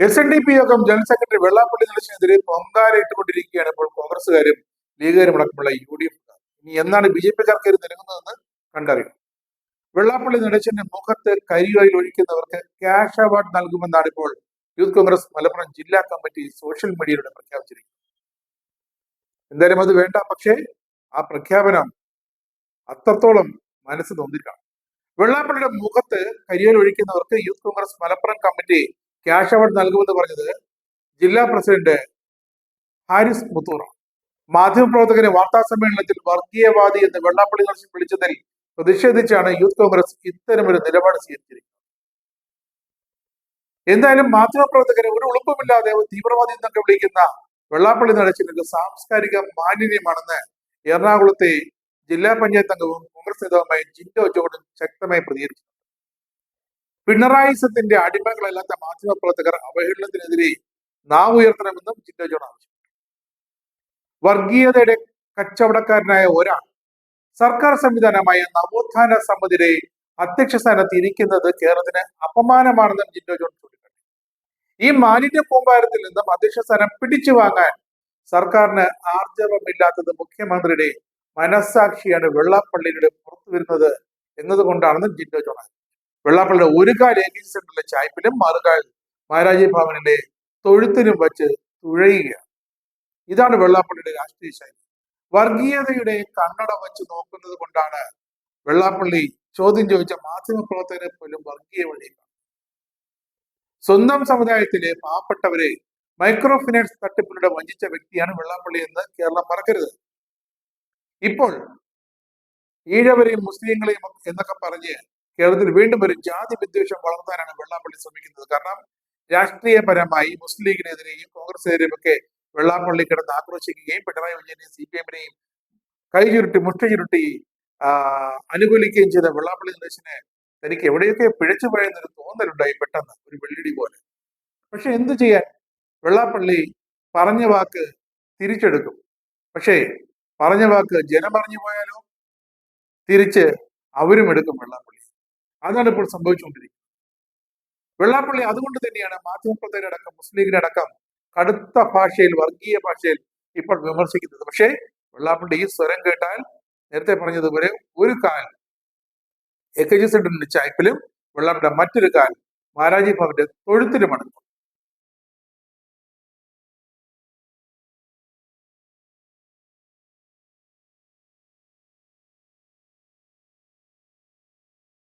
S N D P യോഗം general secretary Vellappally നടേശനെതിരെ പൊങ്കാലയിട്ടുകൊണ്ടിരിക്കുകയാണ് ഇപ്പോൾ കോൺഗ്രസുകാരും ലീഗുകാരും അടക്കമുള്ള യു ഡി എഫ് ഇനി എന്നാണ് ബി ജെ പി കയറി നിരങ്ങുന്നതെന്ന് കണ്ടറിയും വെള്ളാപ്പള്ളി നടേശന്റെ മുഖത്ത് കരിയോയിൽ ഒഴിക്കുന്നവർക്ക് ക്യാഷ് അവാർഡ് നൽകുമെന്നാണ് ഇപ്പോൾ യൂത്ത് കോൺഗ്രസ് മലപ്പുറം ജില്ലാ കമ്മിറ്റി സോഷ്യൽ മീഡിയയിലൂടെ പ്രഖ്യാപിച്ചിരിക്കുന്നത്. എന്തായാലും അത് വേണ്ട പക്ഷേ ആ പ്രഖ്യാപനം അത്രത്തോളം മനസ്സ് നൊന്തിട്ടാണ് വെള്ളാപ്പള്ളിയുടെ മുഖത്ത് കരിയോയിൽ ഒഴിക്കുന്നവർക്ക് Youth Congress Malappuram committee cash award നൽകുമെന്ന് പറഞ്ഞത് ജില്ലാ പ്രസിഡന്റ് ഹാരിസ് മുത്തൂറ മാധ്യമപ്രവർത്തകരെ വാർത്താ സമ്മേളനത്തിൽ വർഗീയവാദി എന്ന് വെള്ളാപ്പള്ളി നരസിംഹം വിളിച്ചതിൽ പ്രതിഷേധിച്ചാണ് യൂത്ത് കോൺഗ്രസ് ഇത്തരമൊരു നിലപാട് സ്വീകരിച്ചിരിക്കുന്നത്. എന്തായാലും മാധ്യമപ്രവർത്തകരെ ഒരു ഉളുപ്പമില്ലാതെ തീവ്രവാദി എന്നൊക്കെ വിളിക്കുന്ന വെള്ളാപ്പള്ളി നടച്ചിലേക്ക് സാംസ്കാരിക മാലിന്യമാണെന്ന് എറണാകുളത്തെ ജില്ലാ പഞ്ചായത്ത് അംഗവും കോൺഗ്രസ് നേതാവുമായ ജിൻഡോ ജോർഡും ശക്തമായി പ്രതികരിച്ചു പിണറായിസത്തിന്റെ അടിമകളല്ലാത്ത മാധ്യമപ്രവർത്തകർ അവഹേളനത്തിനെതിരെ നാവ് ഉയർത്തണമെന്നും ജിൻഡോ ജോൺ ആവശ്യപ്പെട്ടു വർഗീയതയുടെ കച്ചവടക്കാരനായ ഒരാൾ സർക്കാർ സംവിധാനമായ നവോത്ഥാന സമിതിയുടെ അധ്യക്ഷ സ്ഥാനത്ത് ഇരിക്കുന്നത് കേരളത്തിന് അപമാനമാണെന്നും ജിൻഡോ ജോൺ ചൂണ്ടിക്കാട്ടി ഈ മാലിന്യ കൂമ്പാരത്തിൽ നിന്നും അധ്യക്ഷ സ്ഥാനം പിടിച്ചു വാങ്ങാൻ സർക്കാരിന് ആർജവമില്ലാത്തത് മുഖ്യമന്ത്രിയുടെ മനസ്സാക്ഷിയാണ് വെള്ളാപ്പള്ളിയുടെ പുറത്തു വരുന്നത് എന്നതുകൊണ്ടാണെന്നും ജിൻഡോ ജോൺ. വെള്ളാപ്പള്ളിയുടെ ഒരു കാൽ ഏകീസ് സെന്ററിലെ ചായ്പിലും മറുകാൽ മഹാരാജി ഭവനിലെ തൊഴുത്തിനും വച്ച് തുഴയുകയാണ്. ഇതാണ് വെള്ളാപ്പള്ളിയുടെ രാഷ്ട്രീയ ശൈലി. വർഗീയതയുടെ കണ്ണട വച്ച് നോക്കുന്നത് കൊണ്ടാണ് വെള്ളാപ്പള്ളി ചോദ്യം ചോദിച്ച മാധ്യമപ്രവർത്തകരെ പോലും വർഗീയ വഴി. സ്വന്തം സമുദായത്തിലെ പാവപ്പെട്ടവരെ മൈക്രോ ഫിനാൻസ് തട്ടിപ്പിലൂടെ വഞ്ചിച്ച വ്യക്തിയാണ് വെള്ളാപ്പള്ളി എന്ന് കേരളം മറക്കരുത്. ഇപ്പോൾ ഈഴവരെയും മുസ്ലിങ്ങളെയും എന്നൊക്കെ പറഞ്ഞ് കേരളത്തിൽ വീണ്ടും ഒരു ജാതി വിദ്വേഷം വളർത്താനാണ് വെള്ളാപ്പള്ളി ശ്രമിക്കുന്നത്. കാരണം രാഷ്ട്രീയപരമായി മുസ്ലിം ലീഗിനെതിരെയും കോൺഗ്രസിനെതിരെയും ഒക്കെ വെള്ളാപ്പള്ളി കിടന്ന് ആക്രോശിക്കുകയും പിണറായി വിജയനെയും സി പി എമ്മിനെയും കൈ ചുരുട്ടി മുഷ്ടി ചുരുട്ടി അനുകൂലിക്കുകയും ചെയ്ത വെള്ളാപ്പള്ളി നടേശന് തനിക്ക് എവിടെയൊക്കെ പിഴച്ചു പോയെന്നൊരു തോന്നലുണ്ടായി പെട്ടെന്ന് ഒരു വെള്ളിടി പോലെ. പക്ഷെ എന്തു ചെയ്യാൻ? വെള്ളാപ്പള്ളി പറഞ്ഞ വാക്ക് തിരിച്ചെടുക്കും. പക്ഷേ പറഞ്ഞ വാക്ക് ജനം പറഞ്ഞു പോയാലോ? തിരിച്ച് അവരും എടുക്കും വെള്ളാപ്പള്ളി. അതാണ് ഇപ്പോൾ സംഭവിച്ചുകൊണ്ടിരിക്കുന്നത്. വെള്ളാപ്പള്ളി അതുകൊണ്ട് തന്നെയാണ് മാധ്യമപ്രവർത്തകരടക്കം മുസ്ലിം അടക്കം കടുത്ത ഭാഷയിൽ വർഗീയ ഭാഷയിൽ ഇപ്പോൾ വിമർശിക്കുന്നത്. പക്ഷേ വെള്ളാപ്പള്ളി ഈ സ്വരം കേട്ടാൽ നേരത്തെ പറഞ്ഞതുപോലെ ഒരു കാൽ എ കെ ജി സെന്ററിന്റെ ചായ്പിലും വെള്ളാപ്പള്ളിയുടെ മറ്റൊരു കാൽ മാരാജി ഭവന്റെ തൊഴുത്തിലുമാണ്.